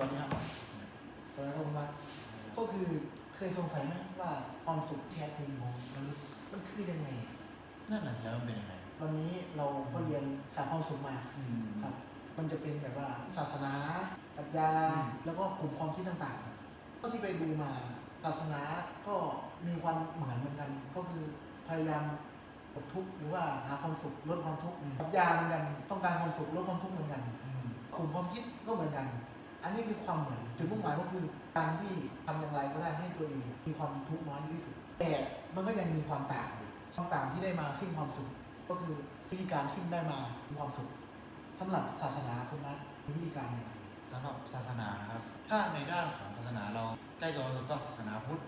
วัสดีครับสวัสดีครับคุณวัดก็คือเคยสงสัยไหมว่าความสุขแท้จริงของมนุษย์มันคือยังไง นั่นน่ะแล้วมันเป็นยังไง วันนี้เราก็เรียนสายความสุขมาอืม ครับ มันจะเป็นแบบว่าศาสนาปรัชญาอืม แล้วก็กลุ่มความคิดต่างๆก็ที่ไปดูมาศาสนาก็มีความเหมือนเหมือนกัน ก็คือพยายามปลดทุกข์หรือว่าหาความสุขลดความทุกข์ปรัชญาเหมือนกันต้องการความสุขลดความทุกข์เหมือนกัน อืม กลุ่มความคิดก็เหมือนกัน อันนี้คือความเหมือนจุดมุ่งหมายก็คือการที่ทำอย่างไรก็ได้ให้ตัวเองมีความทุกข์น้อยที่สุด แต่มันก็ยังมีความต่างอยู่ความต่างที่ได้มาซึ่งความสุข ก็คือวิธีการซึ่งได้มามีความสุขสำหรับศาสนาคุณนะมีวิธีการยังไงสำหรับศาสนานะครับ ถ้าในด้านของศาสนาเราใกล้ตัวเราก็ศาสนาพุทธ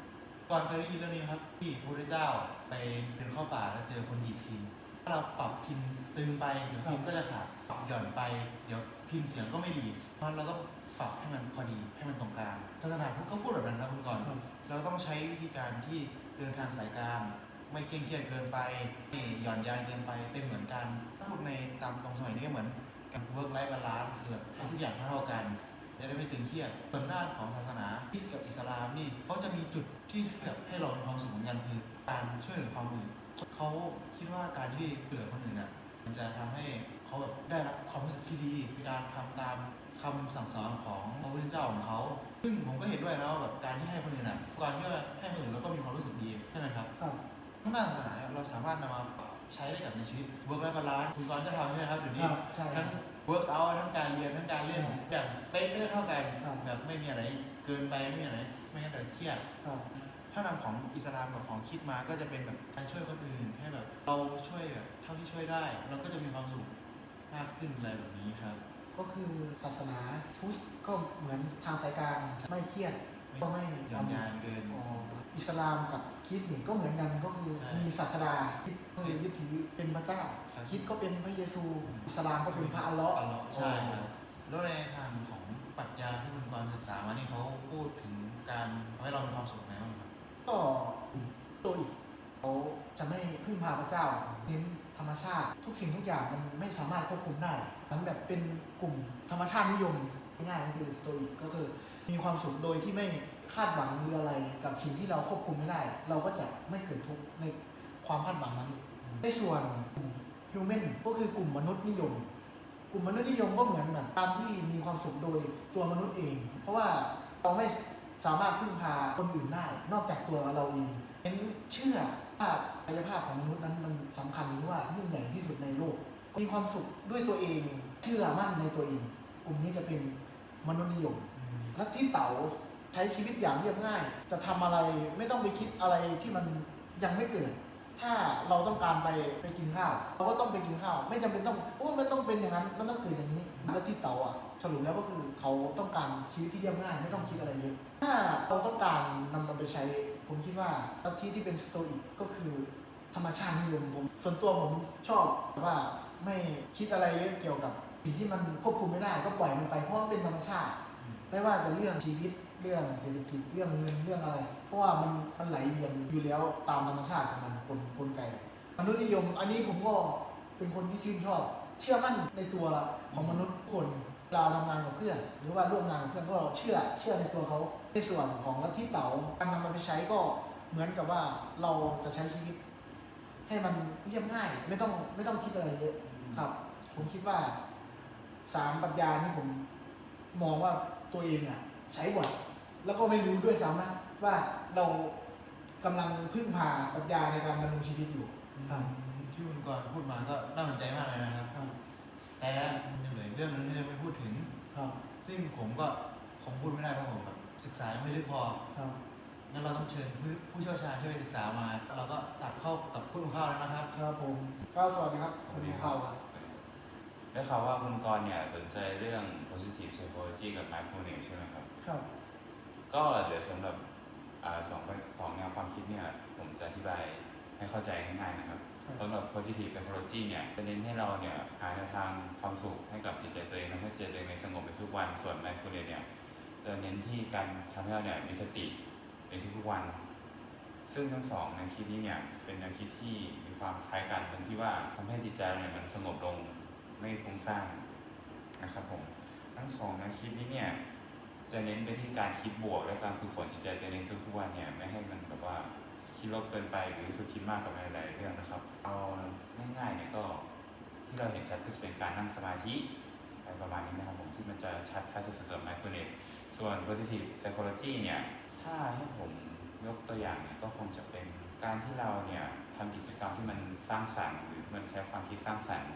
ก่อนเคยได้ยินเรื่องนี้ครับที่พระเจ้าไปเดินเข้าป่าแล้วเจอคนดีดพินถ้าเราปรับพินตึงไปเดี๋ยวพินก็จะขาดปรับหย่อนไปเดี๋ยวพินเสียงก็ไม่ดีเพราะเราต้อง ปรับให้มันพอดีให้มันตรงกลางศาสนาพุทธก็พูดแบบนั้นครับคุณก่อนครับ เราต้องใช้วิธีการที่เดินทางสายกลางไม่เคร่งเครียดเกินไปไม่หย่อนยานเกินไปเป็นเหมือนกันถ้าพูดในตามตรงสมัยนี้ก็เหมือนกับ work life balance คือแบบให้ทุกอย่างเท่าๆกัน จะได้ไม่ตึงเครียดส่วนด้านของศาสนาคริสต์กับอิสลามนี่เขาจะมีจุดที่แบบให้เรามีความสุขเหมือนกันคือ การช่วยเหลือความอื่นเขาคิดว่าการที่ช่วยเหลือคนอื่นอะมันจะทำให้เขาแบบได้รับความรู้สึกที่ดีในการทำตาม คำสั่งสอนของพระพุทธเจ้าของเขา ซึ่งผมก็เห็นด้วยนะว่าแบบการที่ให้คนอื่นอะการที่ว่าให้คนอื่นเราก็มีความรู้สึกดีใช่ไหมครับครับทั้งด้านศาสนาเนี่ยเราสามารถนำมาใช้ได้กับในชีวิต work life balance คุณกรณ์ก็ทำใช่ไหมครับเดี๋ยวคนี้รับใช่ทั้ง work out ทั้งการเรียนทั้งการเล่นใช่แบบเป๊ะๆเท่ากันครับแบบไม่มีอะไรเกินไปไม่มีอะไรไม่งั้นเดี๋ยวเครียดครับถ้านำของอิสลามกับของคริดมาก็จะเป็นแบบการช่วยคนอื่นให้แบบเราช่วยแบบเท่าที่ช่วยได้ เราก็จะมีความสุขมากขึ้นอะไรแบบนี้ครับ ก็คือศาสนาพุทธก็เหมือนทางสายกลางไม่เครียดก็ไม่หย่อนยานเกินอ๋ออิสลามกับคริสต์นี่ก็เหมือนกันก็คือใช่มีศาสดาที่เพื่อยึดถือเป็นพระเจ้าครับคริสต์ก็เป็นพระเยซู อิสลามก็เป็นพระอัลเลาะห์อัลเลาะห์ใช่ครับแล้วในทางของปรัชญาที่คุณกรณ์ศึกษามานี่เขาพูดถึงการทำให้เรามีความสุขไหมบ้างครับก็ตัวอีก เขาจะไม่พึ่งพาพระเจ้าเน้นธรรมชาติ ทุกสิ่งทุกอย่างมันไม่สามารถควบคุมได้มันแบบเป็นกลุ่มธรรมชาตินิยมง่ายๆก็คือตัวอีกก็คือมีความสุขโดยที่ไม่คาดหวังหรืออะไรกับสิ่งที่เราควบคุมไม่ได้ เราก็จะไม่เกิดทุกข์ในความคาดหวังนั้นในส่วนฮิวแมนก็คือกลุ่มมนุษย์นิยม กลุ่มมนุษย์นิยมก็เหมือนแบบการที่มีความสุขโดยตัวมนุษย์เอง เพราะว่าเราไม่ สามารถพึ่งพาคนอื่นได้ นอกจากตัวเราเองเน้นเชื่อว่ากายภาพของมนุษย์นั้นมันสำคัญหรือว่ายิ่งใหญ่ที่สุดในโลก มีความสุขด้วยตัวเองเชื่อมั่นในตัวเองกลุ่มนี้จะเป็นมนุษย์นิยมลัทธิเต๋าใช้ชีวิตอย่างเรียบง่าย จะทำอะไรไม่ต้องไปคิดอะไรที่มันยังไม่เกิด ถ้าเราต้องการไปไปกินข้าว เราก็ต้องไปกินข้าว ไม่จำเป็นต้องโอ้มันต้องเป็นอย่างนั้น มันต้องเกิดอย่างนี้ลัทธิเต๋าอะ สรุปแล้วก็คือเขาต้องการชีวิตที่เรียบง่ายไม่ต้องคิดอะไรเยอะ ถ้าเราต้องการนำมันไปใช้ ผมคิดว่าลัทธิที่เป็นสโตอิกก็คือ ธรรมชาตินิยมผมส่วนตัวผมชอบว่าไม่คิดอะไรเยอะเกี่ยวกับสิ่งที่มันควบคุมไม่ได้ก็ปล่อยมันไปเพราะมันเป็นธรรมชาติ ไม่ว่าจะเรื่องชีวิตเรื่องเศรษฐกิจเรื่องเงินเรื่องอะไร เพราะว่ามันมันไหลเวียนอยู่แล้วตามธรรมชาติของมันกลกลไกมนุษย์นิยม อันนี้ผมก็เป็นคนที่ชื่นชอบ เชื่อมั่นในตัวของมนุษย์ทุกคน เวลาทำงานกับเพื่อน หรือว่าร่วมงานกับเพื่อนก็เชื่อเชื่อในตัวเขาในส่วนของลัทธิเต๋าการนำมันไปใช้ก็เหมือนกับว่าเราจะใช้ชีวิต ให้มันเรียบง่าย ไม่ต้องไม่ต้องคิดอะไรเยอะครับ ผมคิดว่าสามปรัชญาที่ผมมองว่าตัวเองอะ ใช้บ่อยแล้วก็ไม่รู้ด้วยซ้ำนะว่าเรากำลังพึ่งพาปรัชญาในการดำรงชีวิตอยู่ครับที่คุณกรณ์พูดมาก็น่าสนใจมากเลยนะครับครับ แต่ยังเหลือเรื่องนึงที่ยังไม่พูดถึง ครับซึ่งผมก็คงพูดไม่ได้เพราะผมแบบศึกษาไม่ลึกพอ ครับงั้นเราต้องเชิญผู้ผู้เชี่ยวชาญที่ไปศึกษามา เราก็ตัดเข้ากับคุณข้าวแล้วนะครับ ครับผมก็สวัสดีครับคุณข่าวครับได้ข่าวว่าคุณกรณ์เนี่ยสนใจเรื่อง positive psychology กับ mindfulness ใช่ไหมครับ ครับ ก็เดี๋ยวสำหรับอ่าสองสองแนวความคิดเนี่ย ผมจะอธิบายให้เข้าใจง่ายๆนะครับครับ สำหรับ positive psychology เนี่ยจะเน้นให้เราเนี่ยหาแนวทางความสุขให้กับจิตใจตัวเองทำให้จิตใจตัวเองในสงบในทุกวัน ส่วน mindfulness เนี่ยจะเน้นที่การทำให้เราเนี่ยมีสติในทุกๆวัน ซึ่งทั้งสองแนวคิดนี้เนี่ยเป็นแนวคิดที่มีความคล้ายกันตรงที่ว่าทำให้จิตใจเราเนี่ยมันสงบลงไม่ฟุ้งซ่านนะครับผมทั้งสองแนวคิดนี้เนี่ยจะเน้นไปที่การคิดบวกและการฝึกฝนจิตใจตัวเองทุกๆวันเนี่ยไม่ให้มันแบบว่า คิดลบเกินไปหรือรู้สึกคิดมากกับหลายๆเรื่องนะครับ เอาง่ายๆเนี่ยก็ที่เราเห็นชัดก็จะเป็นการนั่งสมาธิอะไรประมาณนี้นะครับผมที่มันจะชัดชัดสุดๆสำหรับ mindfulness ส่วน positive psychology เนี่ยถ้าให้ผมยกตัวอย่างเนี่ยก็คงจะเป็นการที่เราเนี่ยทำกิจกรรมที่มันสร้างสรรค์หรือที่มันใช้ความคิดสร้างสรรค์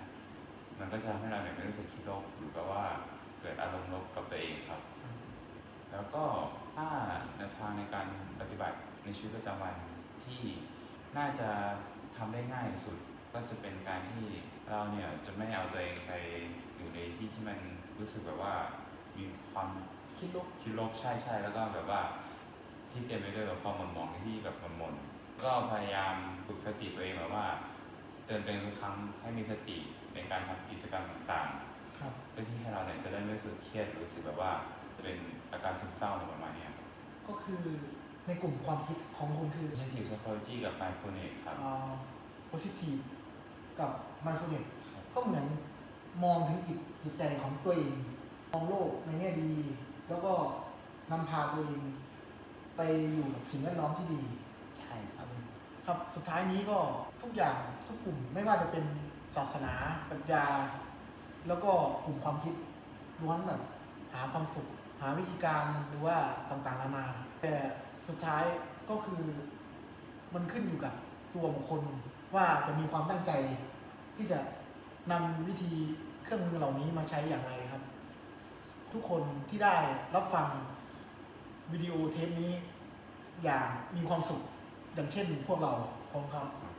มันก็จะทำให้เราเนี่ยไม่รู้สึกคิดลบหรือแบบว่าเกิดอารมณ์ลบกับตัวเองครับ แล้วก็ถ้าแนวทางในการปฏิบัติในชีวิตประจำวัน ที่น่าจะทำได้ง่ายที่สุด ก็จะเป็นการที่เราเนี่ยจะไม่เอาตัวเองไปอยู่ในที่ที่มันรู้สึกแบบว่ามีความคิดลบคิดลบใช่ใช่แล้วก็แบบว่าที่เต็มไปด้วยแบบความหม่นหมองที่แบบหม่นๆก็พยายามฝึกสติตัวเองแบบว่าเตือนตัวเองทุกครั้งให้มีสติในการทำกิจกรรมต่างๆครับเพื่อที่ให้เราเนี่ยจะได้ไม่รู้สึกเครียดหรือรู้สึกแบบว่าเป็นอาการซึมเศร้าอะไรประมาณเนี้ยครับก็คือ ในกลุ่มความคิดของคุณคือ positive psychology กับ mindfulness ครับ อ่า positive กับ mindfulness ครับ ก็เหมือนมองถึงจิตจิตใจของตัวเอง มองโลกในแง่ดี แล้วก็นำพาตัวเอง ไปอยู่กับสิ่งแวดล้อมที่ดี ใช่ครับ ครับสุดท้ายนี้ก็ทุกอย่างทุกกลุ่มไม่ว่าจะเป็นศาสนาปรัชญา แล้วก็กลุ่มความคิดล้วนแบบหาความสุขหาวิธีการหรือว่าต่างๆนานา แต่สุดท้ายก็คือมันขึ้นอยู่กับตัวบุคคลว่าจะมีความตั้งใจ ที่จะนำวิธีเครื่องมือเหล่านี้มาใช้อย่างไรครับ ทุกคนที่ได้รับฟังวิดีโอเทปนี้อย่างมีความสุขอย่างเช่นพวกเราของครับครับ